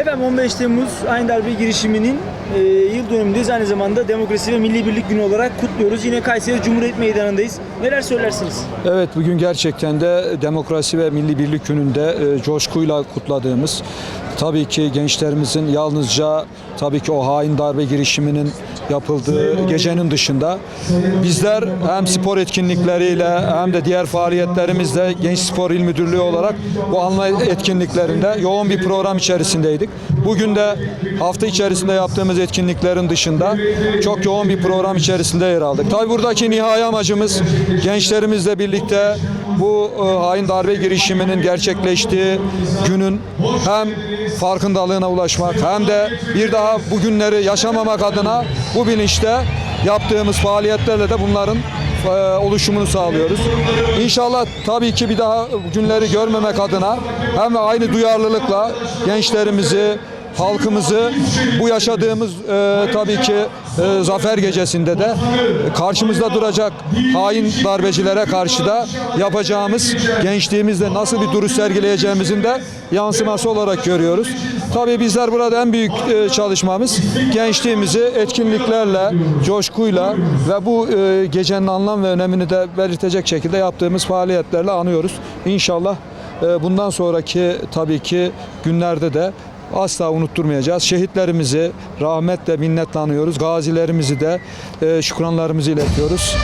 Efendim 15 Temmuz Aynı Darbe girişiminin e, yıl dönümündeyiz. Aynı zamanda Demokrasi ve Milli Birlik Günü olarak kutluyoruz. Yine Kayseri Cumhuriyet Meydanı'ndayız. Neler söylersiniz? Evet bugün gerçekten de demokrasi ve milli birlik gününde e, coşkuyla kutladığımız tabii ki gençlerimizin yalnızca tabii ki o hain darbe girişiminin yapıldığı gecenin dışında bizler hem spor etkinlikleriyle hem de diğer faaliyetlerimizle Genç Spor İl Müdürlüğü olarak bu anma etkinliklerinde yoğun bir program içerisindeydik. Bugün de hafta içerisinde yaptığımız etkinliklerin dışında çok yoğun bir program içerisinde yer aldık. Tabii buradaki nihai amacımız gençlerimizle birlikte bu e, hain darbe girişiminin gerçekleştiği günün hem farkındalığına ulaşmak hem de bir daha bu günleri yaşamamak adına bu bilinçte yaptığımız faaliyetlerle de bunların e, oluşumunu sağlıyoruz. İnşallah tabii ki bir daha günleri görmemek adına hem aynı duyarlılıkla gençlerimizi, halkımızı bu yaşadığımız e, tabii ki e, zafer gecesinde de karşımızda duracak hain darbecilere karşı da yapacağımız gençliğimizde nasıl bir duruş sergileyeceğimizin de yansıması olarak görüyoruz. Tabii bizler burada en büyük e, çalışmamız gençliğimizi etkinliklerle, coşkuyla ve bu e, gecenin anlam ve önemini de belirtecek şekilde yaptığımız faaliyetlerle anıyoruz. İnşallah e, bundan sonraki tabii ki günlerde de asla unutturmayacağız. Şehitlerimizi rahmetle minnetle anıyoruz. Gazilerimizi de e, şükranlarımızı iletiyoruz.